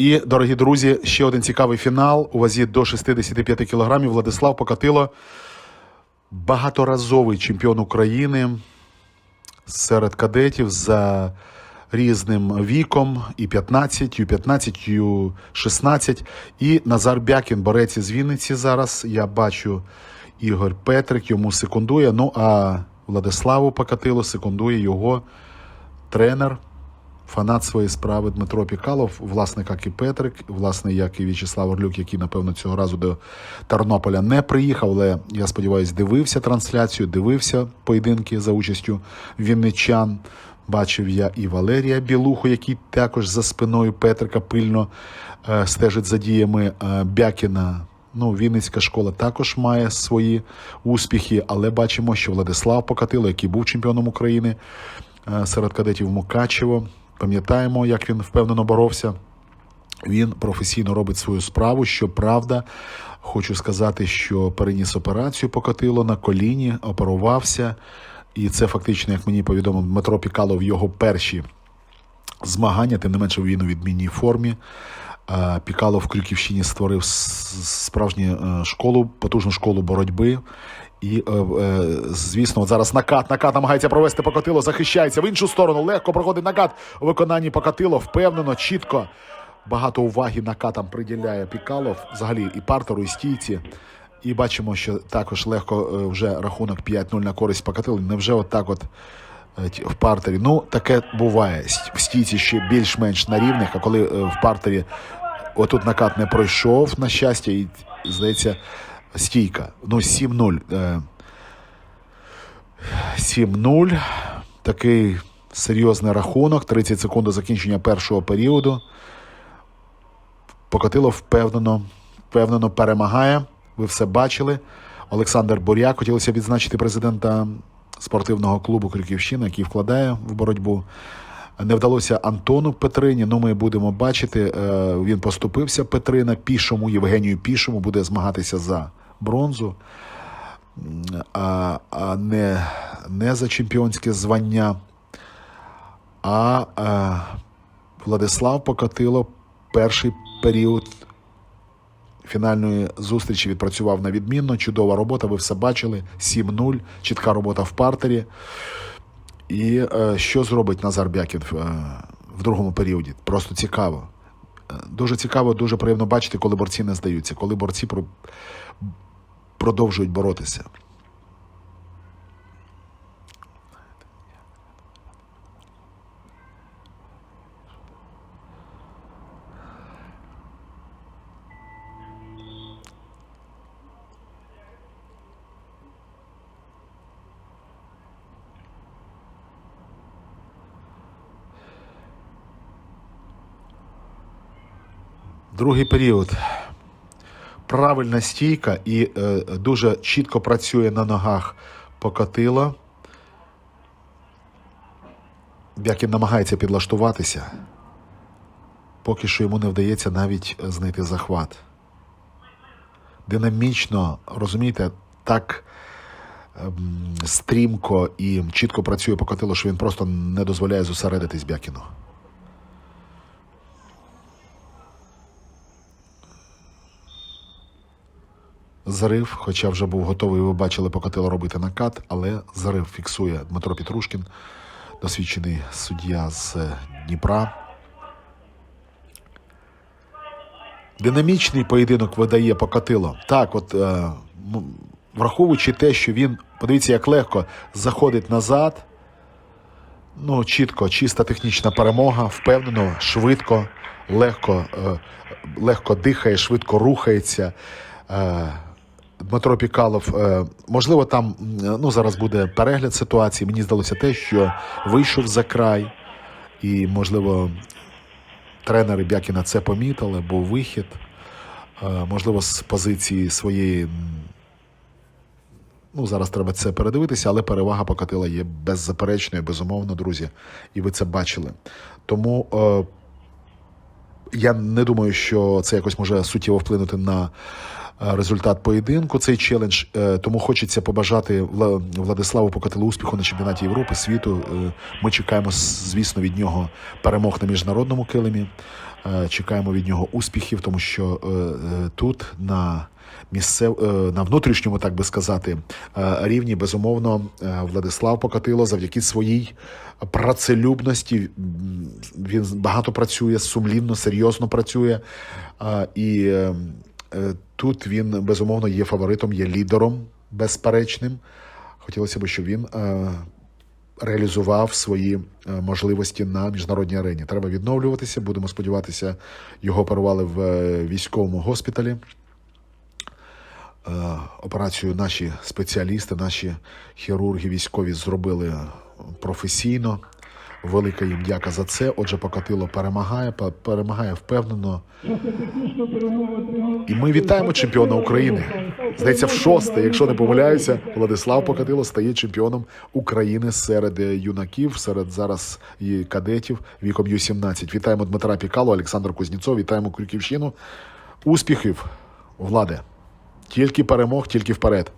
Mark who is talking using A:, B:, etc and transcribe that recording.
A: І, дорогі друзі, ще один цікавий фінал у вазі до 65 кілограмів. Владислав Покатило, багаторазовий чемпіон України серед кадетів за різним віком і 15, і 15, і 16. І Назар Бякін, борець із Вінниці зараз. Я бачу Ігор Петрик йому секундує. Ну а Владиславу Покатило секундує його тренер, фанат своєї справи Дмитро Пікалов, власне, як і Петрик, власне, як і В'ячеслав Орлюк, який, напевно, цього разу до Тернополя не приїхав, але я сподіваюся, дивився трансляцію, дивився поєдинки за участю вінничан. Бачив я і Валерія Білуху, який також за спиною Петрика пильно е, стежить за діями е, Бякіна. Ну, Вінницька школа також має свої успіхи, але бачимо, що Владислав Покатило, який був чемпіоном України е, серед кадетів Мукачево, пам'ятаємо, як він впевнено боровся. Він професійно робить свою справу. Щоправда, хочу сказати, що переніс операцію покатило на коліні, оперувався. І це фактично, як мені повідомив Дмитро Пікалов, його перші змагання, тим не менше він у відмінній формі. Пікалов в Крюківщині створив справжню е, школу, потужну школу боротьби. І, е, е, звісно, от зараз накат, накат намагається провести покатило, захищається в іншу сторону. Легко проходить накат у виконанні покатило, впевнено, чітко. Багато уваги накатам приділяє Пікалов, взагалі і партеру, і стійці. І бачимо, що також легко е, вже рахунок 5-0 на користь покатило. Невже от е, ті- в партері? Ну, таке буває. В стійці ще більш-менш на рівних, а коли е, в партері отут накат не пройшов, на щастя, і здається, стійка. Ну, 7-0. Е, 7-0. Такий серйозний рахунок. 30 секунд до закінчення першого періоду. Покатило впевнено, впевнено перемагає. Ви все бачили. Олександр Буряк. Хотілося відзначити президента спортивного клубу Крюківщина, який вкладає в боротьбу. Не вдалося Антону Петрині. Ну, ми будемо бачити. е, Він поступився Петрина Пішому, Євгенію Пішому буде змагатися за бронзу, а, а не, не за чемпіонське звання. А е, Владислав Покатило перший період фінальної зустрічі відпрацював на відмінно. Чудова робота, ви все бачили. 7-0, чітка робота в партері. І е, що зробить Назар Бякін е, в другому періоді? Просто цікаво. Е, Дуже цікаво, дуже приємно бачити, коли борці не здаються, коли борці. Продовжують боротися. Другий період. Правильна стійка і е, дуже чітко працює на ногах покатила. Бякін намагається підлаштуватися. Поки що йому не вдається навіть знайти захват. Динамічно, розумієте, так ем, стрімко і чітко працює покатило, що він просто не дозволяє зосередитись Бякіну. Зарив, хоча вже був готовий, ви бачили, покатило робити накат, але зарив фіксує Дмитро Петрушкін, досвідчений суддя з е, Дніпра. Динамічний поєдинок видає покатило. Так, от е, враховуючи те, що він, подивіться, як легко заходить назад. Ну, чітко, чиста технічна перемога, впевнено, швидко, легко, е, легко дихає, швидко рухається. Е, Дмитро Пікалов, е, можливо, там ну, зараз буде перегляд ситуації. Мені здалося те, що вийшов за край, і, можливо, тренери Бякіна це помітили, був вихід. Е, можливо, з позиції своєї. Ну, зараз треба це передивитися, але перевага покатила є беззаперечною, безумовно, друзі. І ви це бачили. Тому е, я не думаю, що це якось може суттєво вплинути на результат поєдинку. Цей челендж. Е, Тому хочеться побажати Вла- Владиславу Покатилу успіху на чемпіонаті Європи, світу. Е, Ми чекаємо, звісно, від нього перемог на міжнародному килимі. Е, Чекаємо від нього успіхів, тому що е, е, тут на місцев е, на внутрішньому, так би сказати, е, рівні безумовно е, Владислав Покатило завдяки своїй працелюбності. Він багато працює, сумлінно, серйозно працює. Е, І е, е, тут він безумовно є фаворитом, є лідером безперечним. Хотілося б, щоб він е, реалізував свої е, можливості на міжнародній арені. Треба відновлюватися. Будемо сподіватися, його оперували в е, військовому госпіталі. Е, Операцію наші спеціалісти, наші хірурги військові зробили професійно. Велика їм дяка за це. Отже, Покатило перемагає, пе- перемагає впевнено. І ми вітаємо чемпіона України. Здається, в шосте, якщо не помиляюся, Владислав Покатило стає чемпіоном України серед е, юнаків, серед зараз і кадетів віком Ю-17. Вітаємо Дмитра Пікало, Олександр Кузнєцов, вітаємо Крюківщину. Успіхів, влади! Тільки перемог, тільки вперед.